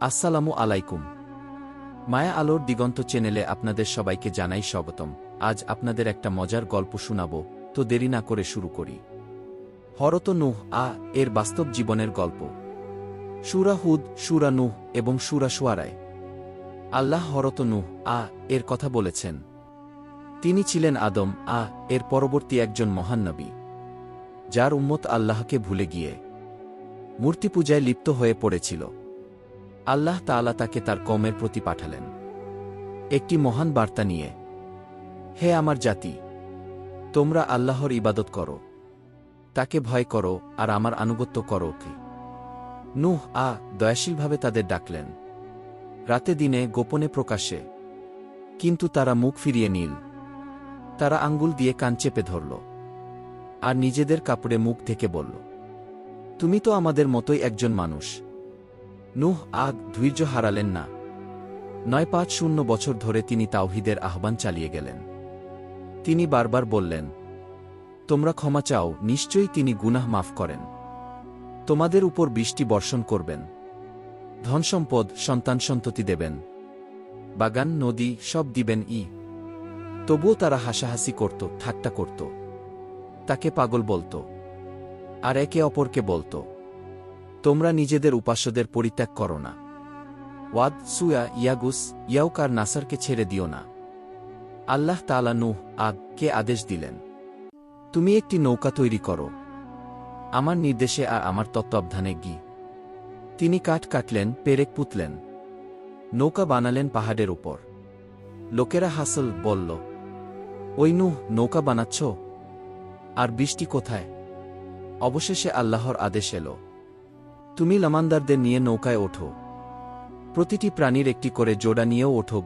আসসালামু আলাইকুম। মায়া আলোর দিগন্ত চ্যানেলে আপনাদের সবাইকে জানাই স্বাগতম। আজ আপনাদের একটা মজার গল্প শোনাব, তো দেরি না করে শুরু করি। হরত নুহ আ এর বাস্তব জীবনের গল্প। সুরা হুদ, সুরা নুহ এবং সুরা সুয়ারায়। আল্লাহ হরত নুহ আ এর কথা বলেছেন। তিনি ছিলেন আদম, আ এর পরবর্তী একজন মহান নবী, যার উম্মত আল্লাহকে ভুলে গিয়ে মূর্তি পূজায় লিপ্ত হয়ে পড়েছিল। আল্লাহ তাআলা তাকে তার কমের প্রতি পাঠালেন। একটি মহান বার্তা নিয়ে, হে আমার জাতি, তোমরা আল্লাহর ইবাদত করো, তাকে ভয় করো আর আমার আনুগত্য করো কি নুহ আ দয়াশীলভাবে তাদের ডাকলেন। রাতে দিনে গোপনে প্রকাশ্যে, কিন্তু তারা মুখ ফিরিয়ে নিল। তারা আঙ্গুল দিয়ে কান চেপে ধরল, আর নিজেদের কাপড়ে মুখ থেকে বলল, তুমি তো আমাদের মতোই একজন মানুষ। নুহ আগ ধৈর্য হারালেন না। নয় পাঁচ শূন্য বছর ধরে তিনি তাওহিদের আহ্বান চালিয়ে গেলেন। তিনি বারবার বললেন, তোমরা ক্ষমা চাও, নিশ্চয়ই তিনি গুনাহ মাফ করেন। তোমাদের উপর বৃষ্টি বর্ষণ করবেন। ধনসম্পদ সন্তান সন্ততি দেবেন। বাগান, নদী সব দিবেন ই। তবুও তারা হাসাহাসি করত, ঠাট্টা করত। তাকে পাগল বলত। আর একে অপরকে বলত। তোমরা নিজেদের উপাস্যদের পরিত্যাগ করো না। ওয়াদ সুয়া ইয়াগুস, ইয়াউক আর নাসারকে ছেড়ে দিও না। আল্লাহ তালা নুহ আগ কে আদেশ দিলেন। তুমি একটি নৌকা তৈরি করো। আমার নির্দেশে আর আমার তত্ত্বাবধানে গি। তিনি কাঠ কাটলেন, পেরেক পুতলেন। নৌকা বানালেন পাহাড়ের উপর। লোকেরা হাসল, বলল, ওই নুহ, নৌকা বানাচ্ছ? আর বৃষ্টি কোথায়? অবশেষে আল্লাহর আদেশ এলো। তুমি লামানদারদের নিয়ে নৌকায় ওঠো। প্রতিটি প্রাণীর একটি করে জোড়া নিয়েও ওঠো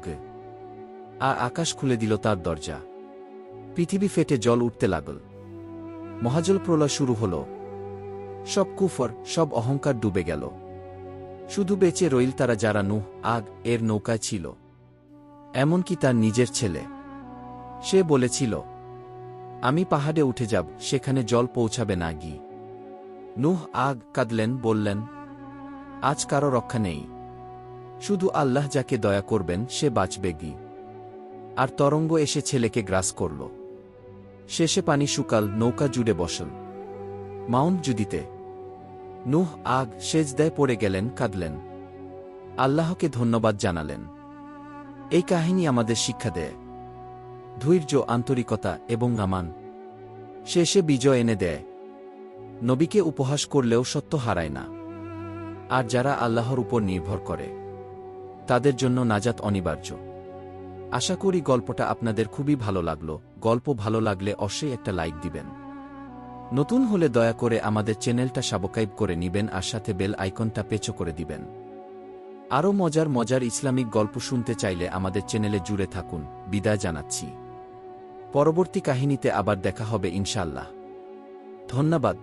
আর আকাশ খুলে দিল তার দরজা। পৃথিবী ফেটে জল উঠতে লাগল। মহাজল প্রলয় শুরু হল। সব কুফর, সব অহংকার ডুবে গেল। শুধু বেঁচে রইল তারা যারা নুহ, আগ এর নৌকায় ছিল। এমনকি তার নিজের ছেলে। সে বলেছিল, আমি পাহাড়ে উঠে যাব, সেখানে জল পৌঁছাবে না গি। নুহ আগ কাঁদলেন, বললেন, আজ কারও রক্ষা নেই। শুধু আল্লাহ যাকে দয়া করবেন, সে বাঁচবে গি আর তরঙ্গ এসে ছেলেকে গ্রাস করল। শেষে পানি শুকাল, নৌকা জুড়ে বসল। মাউন্ট জুদিতে নুহ আগ সেজদায় পড়ে গেলেন, কাঁদলেন। আল্লাহকে ধন্যবাদ জানালেন। এই কাহিনী আমাদের শিক্ষা দেয়। ধৈর্য, আন্তরিকতা এবং আমান। শেষে বিজয় এনে দেয়। নবীকে উপহাস করলেও সত্য হারায় না। আর যারা আল্লাহর উপর নির্ভর করে, তাদের জন্য নাজাত অনিবার্য। আশা করি গল্পটা আপনাদের খুবই ভালো লাগল। গল্প ভালো লাগলে অবশ্যই একটা লাইক দিবেন। নতুন হলে দয়া করে আমাদের চ্যানেলটা সাবস্ক্রাইব করে নিবেন আর সাথে বেল আইকনটা পেঁচো করে দিবেন। আরও মজার মজার ইসলামিক গল্প শুনতে চাইলে আমাদের চ্যানেলে জুড়ে থাকুন। বিদায় জানাচ্ছি। পরবর্তী কাহিনীতে আবার দেখা হবে ইনশাল্লাহ ধন্যবাদ।